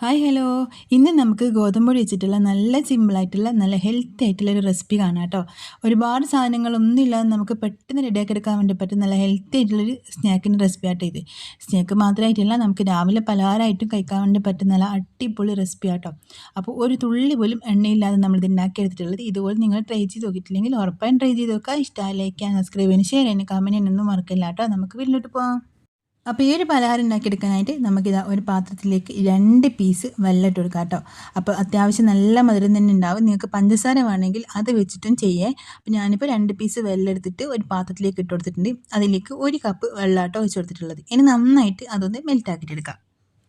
Hi hello ഇന്ന് നമുക്ക് ഗോതമ്പ് വെച്ചിട്ടുള്ള നല്ല സിമ്പിളായിട്ടുള്ള നല്ല ഹെൽത്തി ആയിട്ടുള്ള ഒരു റെസിപ്പി കാണാം കേട്ടോ. ഒരുപാട് സാധനങ്ങളൊന്നും ഇല്ലാതെ നമുക്ക് പെട്ടെന്ന് റെഡിയാക്കി എടുക്കാൻ വേണ്ടി പറ്റും നല്ല ഹെൽത്തി ആയിട്ടുള്ളൊരു സ്നാക്കിന്റെ റെസിപ്പി ആട്ടോ ഇത്. സ്നാക്ക് മാത്രമായിട്ടില്ല നമുക്ക് രാവിലെ പലഹാരമായിട്ടും കഴിക്കാൻ വേണ്ടി പറ്റുന്ന നല്ല അടിപൊളി റെസിപ്പി ആട്ടോ. അപ്പോൾ ഒരു തുള്ളി പോലും എണ്ണയില്ലാതെ നമ്മൾ ഇത് ഉണ്ടാക്കി എടുത്തിട്ടുള്ളത് ഇതുപോലെ നിങ്ങൾ ട്രൈ ചെയ്ത് നോക്കിയിട്ടില്ലെങ്കിൽ ഉറപ്പായും ട്രൈ ചെയ്ത് നോക്കുക. ഇഷ്ടമായി ലൈക്ക് ചെയ്യാൻ സബ്സ്ക്രൈബ് ചെയ്യാൻ ഷെയർ ചെയ്യാൻ കമന്റ് ചെയ്യാനൊന്നും മറക്കില്ല കേട്ടോ. നമുക്ക് വീട്ടിലോട്ട് പോകാം അപ്പോൾ ഈ ഒരു പലഹാരം ഉണ്ടാക്കിയെടുക്കാനായിട്ട് നമുക്കിതാ ഒരു പാത്രത്തിലേക്ക് രണ്ട് പീസ് വെള്ളം കൊടുക്കാം കേട്ടോ. അപ്പോൾ അത്യാവശ്യം നല്ല മധുരം തന്നെ ഉണ്ടാവും. നിങ്ങൾക്ക് പഞ്ചസാര വേണമെങ്കിൽ അത് വെച്ചിട്ടും ചെയ്യേ. അപ്പോൾ ഞാനിപ്പോൾ രണ്ട് പീസ് വെള്ളം എടുത്തിട്ട് ഒരു പാത്രത്തിലേക്ക് ഇട്ട് കൊടുത്തിട്ടുണ്ട്. അതിലേക്ക് ഒരു കപ്പ് വെള്ളം കേട്ടോ വെച്ച് കൊടുത്തിട്ടുള്ളത്. ഇനി നന്നായിട്ട് അതൊന്ന് മെൽറ്റാക്കിയിട്ടെടുക്കാം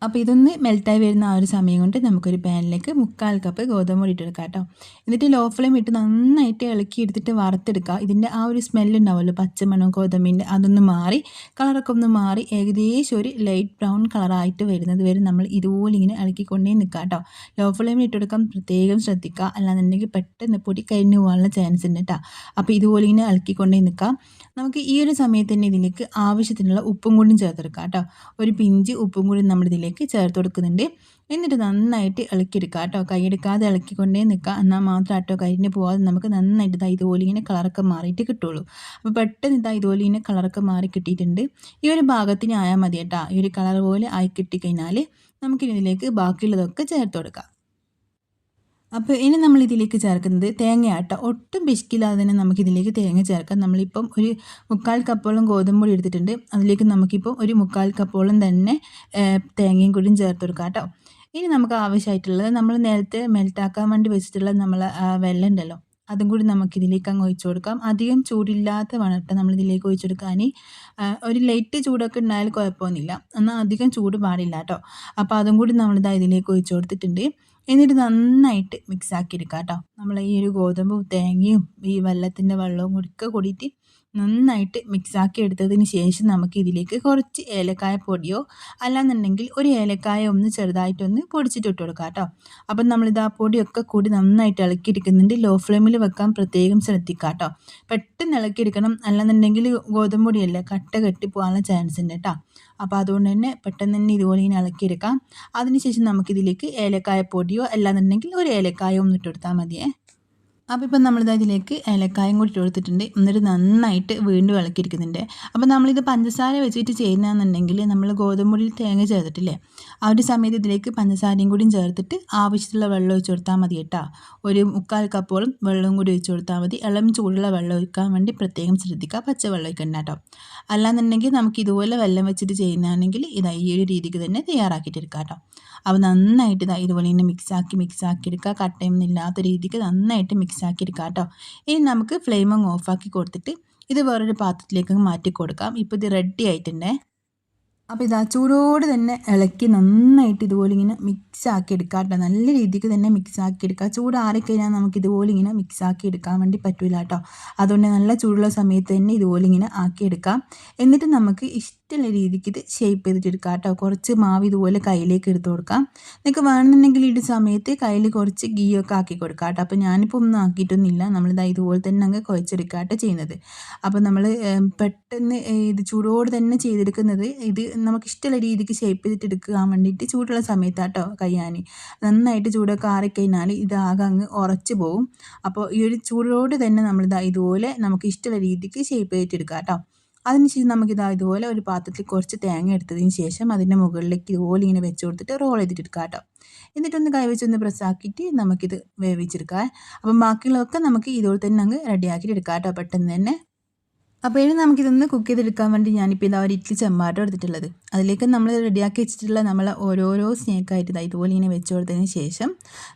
അപ്പോൾ ഇതൊന്ന് മെൽറ്റായി വരുന്ന ആ ഒരു സമയം കൊണ്ട് നമുക്കൊരു പാനിലേക്ക് മുക്കാൽ കപ്പ് ഗോതമ്പ് പൊടി ഇട്ടെടുക്കാം കേട്ടോ. എന്നിട്ട് ലോ ഫ്ലെയിം ഇട്ട് നന്നായിട്ട് ഇളക്കി എടുത്തിട്ട് വറുത്തെടുക്കുക. ഇതിന്റെ ആ ഒരു സ്മെല്ലുണ്ടാവുമല്ലോ പച്ചമണം ഗോതമ്പിന്റെ അതൊന്ന് മാറി കളറൊക്കെ ഒന്ന് മാറി ഏകദേശം ഒരു ലൈറ്റ് ബ്രൗൺ കളറായിട്ട് വരുന്നത് വരെ നമ്മൾ ഇതുപോലെ ഇങ്ങനെ ഇളക്കിക്കൊണ്ടേ നിൽക്കുക കേട്ടോ. ലോ ഫ്ലെയിമിൽ ഇട്ടെടുക്കാൻ പ്രത്യേകം ശ്രദ്ധിക്കുക. അല്ലാന്നുണ്ടെങ്കിൽ പെട്ടെന്ന് പൊടി കഴിഞ്ഞ് പോകാനുള്ള ചാൻസ് ഉണ്ട് കേട്ടോ. അപ്പോൾ ഇതുപോലെ ഇങ്ങനെ ഇളക്കിക്കൊണ്ടേ നിൽക്കാം. നമുക്ക് ഈ ഒരു സമയത്ത് തന്നെ ഇതിലേക്ക് ആവശ്യത്തിനുള്ള ഉപ്പും കൂടി ചേർത്തെടുക്കാം കേട്ടോ. ഒരു പിഞ്ച് ഉപ്പും കൂടി നമ്മൾ ഇതിലേക്ക് ചേർത്ത് കൊടുക്കുന്നുണ്ട്. എന്നിട്ട് നന്നായിട്ട് ഇളക്കിയെടുക്കുക കേട്ടോ. കൈയെടുക്കാതെ ഇളക്കിക്കൊണ്ടേ നിൽക്കുക. എന്നാൽ മാത്രം കേട്ടോ കരിഞ്ഞ് പോകാതെ നമുക്ക് നന്നായിട്ട് ഇതാ ഇതുപോലെ ഇങ്ങനെ കളറൊക്കെ മാറിയിട്ട് കിട്ടുള്ളൂ. അപ്പോൾ പെട്ടെന്ന് ഇതാ ഇതുപോലെ ഇങ്ങനെ കളറൊക്കെ മാറി കിട്ടിയിട്ടുണ്ട്. ഈ ഒരു ഭാഗത്തിന് ആയാൽ മതി കേട്ടോ. ഈ ഒരു കളർ പോലെ ആയി കിട്ടിക്കഴിഞ്ഞാൽ നമുക്കിതിലേക്ക് ബാക്കിയുള്ളതൊക്കെ ചേർത്ത് കൊടുക്കാം. അപ്പോൾ ഇനി നമ്മൾ ഇതിലേക്ക് ചേർക്കുന്നത് തേങ്ങയാട്ട. ഒട്ടും പിശിക്കില്ലാതെ തന്നെ നമുക്കിതിലേക്ക് തേങ്ങ ചേർക്കാം. നമ്മളിപ്പം ഒരു മുക്കാൽ കപ്പോളം ഗോതമ്പ് പൊടി എടുത്തിട്ടുണ്ട്. അതിലേക്ക് നമുക്കിപ്പോൾ ഒരു മുക്കാൽ കപ്പോളം തന്നെ തേങ്ങയും കൂടിയും ചേർത്ത് കൊടുക്കാം കേട്ടോ. ഇനി നമുക്ക് ആവശ്യമായിട്ടുള്ളത് നമ്മൾ നേരത്തെ മെൽറ്റാക്കാൻ വേണ്ടി വെച്ചിട്ടുള്ള നമ്മൾ വെള്ളം ഉണ്ടല്ലോ അതും കൂടി നമുക്കിതിലേക്ക് അങ്ങ് ഒഴിച്ചു കൊടുക്കാം. അധികം ചൂടില്ലാത്ത നമ്മൾ നമ്മളിതിലേക്ക് ഒഴിച്ചു കൊടുക്കാൻ ഒരു ലൈറ്റ് ചൂടൊക്കെ ഉണ്ടായാൽ കുഴപ്പമൊന്നുമില്ല. എന്നാൽ അധികം ചൂട് പാടില്ല കേട്ടോ. അപ്പോൾ അതും കൂടി നമ്മളിതാ ഇതിലേക്ക് ഒഴിച്ചു കൊടുത്തിട്ടുണ്ട്. എന്നിട്ട് നന്നായിട്ട് മിക്സ് ആക്കി എടുക്കുക കേട്ടോ നമ്മൾ ഈ ഒരു ഗോതമ്പും തേങ്ങയും ഈ വെള്ളത്തിന്റെ വെള്ളവും ഒക്കെ കൂടിയിട്ട് നന്നായിട്ട് മിക്സാക്കി എടുത്തതിന് ശേഷം നമുക്ക് ഇതിലേക്ക് കുറച്ച് ഏലക്കായ പൊടിയോ അല്ലാന്നുണ്ടെങ്കിൽ ഒരു ഏലക്കായ ഒന്ന് ചെറുതായിട്ടൊന്ന് പൊടിച്ചിട്ട് ഇട്ട് കൊടുക്കാം കേട്ടോ. അപ്പം നമ്മളിത് ആ പൊടിയൊക്കെ കൂടി നന്നായിട്ട് ഇളക്കിയെടുക്കുന്നുണ്ട്. ലോ ഫ്ലെയിമിൽ വെക്കാൻ പ്രത്യേകം ശ്രദ്ധിക്കുക കേട്ടോ. പെട്ടെന്ന് ഇളക്കിയെടുക്കണം. അല്ലാന്നുണ്ടെങ്കിൽ ഗോതമ്പ് പൊടിയല്ലേ കട്ട കെട്ടി പോകാനുള്ള ചാൻസ് ഉണ്ട് കേട്ടോ. അപ്പോൾ അതുകൊണ്ട് തന്നെ പെട്ടെന്ന് തന്നെ ഇതുപോലെ ഇങ്ങനെ ഇളക്കിയെടുക്കാം. അതിനുശേഷം നമുക്കിതിലേക്ക് ഏലക്കായ പൊടിയോ അല്ലാന്നുണ്ടെങ്കിൽ ഒരു ഏലക്കായോ ഒന്ന് ഇട്ട് കൊടുത്താൽ മതിയേ. അപ്പോൾ ഇപ്പം നമ്മളിത് ഇതിലേക്ക് ഏലക്കായും കൂടി കൊടുത്തിട്ടുണ്ട്. എന്നിട്ട് നന്നായിട്ട് വീണ്ടും ഇളക്കിയിരിക്കുന്നുണ്ട്. അപ്പോൾ നമ്മളിത് പഞ്ചസാര വെച്ചിട്ട് ചെയ്യുന്നതെന്നുണ്ടെങ്കിൽ നമ്മൾ ഗോതമ്പൊടിയിൽ തേങ്ങ ചേർത്തിട്ടില്ലേ? ആ ഒരു സമയത്ത് ഇതിലേക്ക് പഞ്ചസാരയും കൂടിയും ചേർത്തിട്ട് ആവശ്യത്തിലുള്ള വെള്ളം ഒഴിച്ച് കൊടുത്താൽ മതി കേട്ടോ. ഒരു മുക്കാൽ കപ്പോളം വെള്ളവും കൂടി ഒഴിച്ച് കൊടുത്താൽ മതി. ഇളം ചൂടുള്ള വെള്ളം ഒഴിക്കാൻ വേണ്ടി പ്രത്യേകം ശ്രദ്ധിക്കുക. പച്ചവെള്ളം ഒഴിക്കണ്ട കേട്ടോ. അല്ലാന്നുണ്ടെങ്കിൽ നമുക്ക് ഇതുപോലെ വെള്ളം വെച്ചിട്ട് ചെയ്യുന്നതാണെങ്കിൽ ഇതാ ഈ ഒരു രീതിക്ക് തന്നെ തയ്യാറാക്കിയിട്ട് എടുക്കാം കേട്ടോ. അപ്പോൾ നന്നായിട്ട് ഇതാ ഇതുപോലെ തന്നെ മിക്സാക്കി മിക്സാക്കി എടുക്കുക. കട്ടയൊന്നും ഇല്ലാത്ത രീതിക്ക് നന്നായിട്ട് മിക്സാക്കി എടുക്കുക കേട്ടോ ഇനി നമുക്ക് ഫ്ലെയിം അങ്ങ് ഓഫാക്കി കൊടുത്തിട്ട് ഇത് വേറൊരു പാത്രത്തിലേക്ക് മാറ്റി കൊടുക്കാം. ഇപ്പോൾ ഇത് റെഡി ആയിട്ടുണ്ടേ. അപ്പോൾ ഇതാ ചൂടോട് തന്നെ ഇളക്കി നന്നായിട്ട് ഇതുപോലെ ഇങ്ങനെ മിക്സ് ആക്കി എടുക്കാം കേട്ടോ. നല്ല രീതിക്ക് തന്നെ മിക്സ് ആക്കി എടുക്കുക ചൂട് ആറിക്കഴിഞ്ഞാൽ നമുക്ക് ഇതുപോലെ ഇങ്ങനെ മിക്സ് ആക്കി എടുക്കാൻ വേണ്ടി പറ്റില്ല കേട്ടോ. അതുകൊണ്ട് നല്ല ചൂടുള്ള സമയത്ത് തന്നെ ഇതുപോലെ ഇങ്ങനെ ആക്കി എടുക്കാം. എന്നിട്ട് നമുക്ക് ഇഷ്ടമുള്ള രീതിക്ക് ഇത് ഷേപ്പ് ചെയ്തിട്ട് എടുക്കാം കേട്ടോ. കുറച്ച് മാവ് ഇതുപോലെ കയ്യിലേക്ക് എടുത്തു കൊടുക്കാം. നിങ്ങൾക്ക് വേണമെന്നുണ്ടെങ്കിൽ ഈ സമയത്ത് കയ്യിൽ കുറച്ച് ഗീയൊക്കെ ആക്കി കൊടുക്കാം കേട്ടോ. അപ്പോൾ ഞാനിപ്പോൾ ഒന്നും ആക്കിയിട്ടൊന്നുമില്ല. നമ്മളിതാ ഇതുപോലെ തന്നെ അങ്ങ് കുഴച്ചെടുക്കുക കേട്ടോ ചെയ്യുന്നത്. അപ്പോൾ നമ്മൾ പെട്ടെന്ന് ഇത് ചൂടോട് തന്നെ ചെയ്തെടുക്കുന്നത് ഇത് നമുക്ക് ഇഷ്ടമുള്ള രീതിക്ക് ഷേപ്പ് ചെയ്തിട്ട് എടുക്കാൻ വേണ്ടിയിട്ട് ചൂടുള്ള സമയത്താട്ടോ കയ്യാൻ. നന്നായിട്ട് ചൂടൊക്കെ ആറിക്കഴിഞ്ഞാൽ ഇതാകെ അങ്ങ് ഉറച്ചു പോകും അപ്പോൾ ഈ ഒരു ചൂടോട് തന്നെ നമ്മളിതാ ഇതുപോലെ നമുക്ക് ഇഷ്ടമുള്ള രീതിക്ക് ഷേപ്പ് ചെയ്തിട്ട് എടുക്കാം കേട്ടോ. അതിനുശേഷം നമുക്കിതാ ഇതുപോലെ ഒരു പാത്രത്തിൽ കുറച്ച് തേങ്ങ എടുത്തതിന് ശേഷം അതിന്റെ മുകളിലേക്ക് ഇതുപോലെ ഇങ്ങനെ വെച്ച് കൊടുത്തിട്ട് റോൾ ചെയ്തിട്ട് എടുക്കാം കേട്ടോ. എന്നിട്ടൊന്ന് കൈവച്ചൊന്ന് പ്രസ്സാക്കിയിട്ട് നമുക്കിത് വേവിച്ചെടുക്കാം. അപ്പം ബാക്കിയുള്ളതൊക്കെ നമുക്ക് ഇതുപോലെ തന്നെ അങ്ങ് റെഡിയാക്കിയിട്ട് എടുക്കാം കേട്ടോ. പെട്ടെന്ന് തന്നെ അപ്പോൾ ഇനി നമുക്കിതൊന്ന് കുക്ക് ചെയ്തെടുക്കാൻ വേണ്ടി ഞാനിപ്പോൾ ഇതാ ഒരു ഇഡ്ഡലി ചെമ്പാട്ടം എടുത്തിട്ടുള്ളത്. അതിലേക്ക് നമ്മൾ റെഡിയാക്കി വെച്ചിട്ടുള്ള നമ്മൾ ഓരോരോ സ്നേക്കായിട്ട് ഇതാ ഇതുപോലെ ഇങ്ങനെ വെച്ച് കൊടുത്തതിന് ശേഷം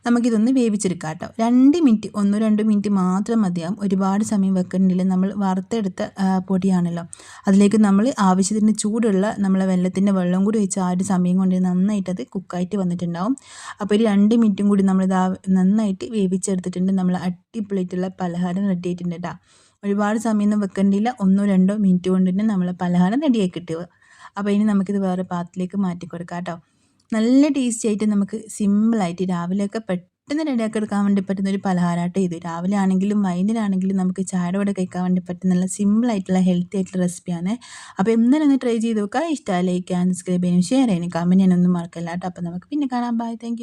നമുക്കിതൊന്ന് വേവിച്ചെടുക്കാം കേട്ടോ. രണ്ട് മിനിറ്റ് ഒന്നോ രണ്ടോ മിനിറ്റ് മാത്രം മതിയാവും. ഒരുപാട് സമയം വെക്കണമെങ്കിൽ നമ്മൾ വറുത്തെടുത്ത പൊടിയാണല്ലോ. അതിലേക്ക് നമ്മൾ ആവശ്യത്തിന് ചൂടുള്ള നമ്മളെ വെള്ളത്തിന്റെ വെള്ളം കൂടി വെച്ച് ആ ഒരു സമയം കൊണ്ട് നന്നായിട്ട് അത് കുക്കായിട്ട് വന്നിട്ടുണ്ടാവും. അപ്പോൾ ഒരു രണ്ട് മിനിറ്റും കൂടി നമ്മളിത് നന്നായിട്ട് വേവിച്ചെടുത്തിട്ടുണ്ട്. നമ്മൾ അടിപൊളിയായിട്ടുള്ള പലഹാരം റെഡി ആയിട്ടുണ്ട് കേട്ടോ. ഒരുപാട് സമയമൊന്നും വെക്കേണ്ടിയില്ല ഒന്നോ രണ്ടോ മിനിറ്റ് കൊണ്ട് തന്നെ നമ്മൾ പലഹാരം റെഡിയായി കിട്ടുക. അപ്പോൾ ഇനി നമുക്കിത് വേറെ പാത്രത്തിലേക്ക് മാറ്റി കൊടുക്കാം കേട്ടോ. നല്ല ടേസ്റ്റി ആയിട്ട് നമുക്ക് സിമ്പിളായിട്ട് രാവിലെയൊക്കെ പെട്ടെന്ന് റെഡിയാക്കി എടുക്കാൻ വേണ്ടി പറ്റുന്ന ഒരു പലഹാരമായിട്ട് ഇത്. രാവിലെ ആണെങ്കിലും വൈകുന്നേരമാണെങ്കിലും നമുക്ക് ചായയുടെ കൂടെ കഴിക്കാൻ വേണ്ടി പറ്റുന്ന നല്ല സിമ്പിളായിട്ടുള്ള ഹെൽത്തി ആയിട്ടുള്ള റെസിപ്പിയാണ് അപ്പോൾ എന്തായാലും ഒന്ന് ട്രൈ ചെയ്ത് നോക്കുക. ഇഷ്ടമായി ലൈക്ക് സബ്സ്ക്രൈബ് ചെയ്യാനും ഷെയർ ചെയ്യാനും കമന്റ് ചെയ്യാനൊന്നും മറക്കില്ല കേട്ടോ. അപ്പോൾ നമുക്ക് പിന്നെ കാണാം. Bye thank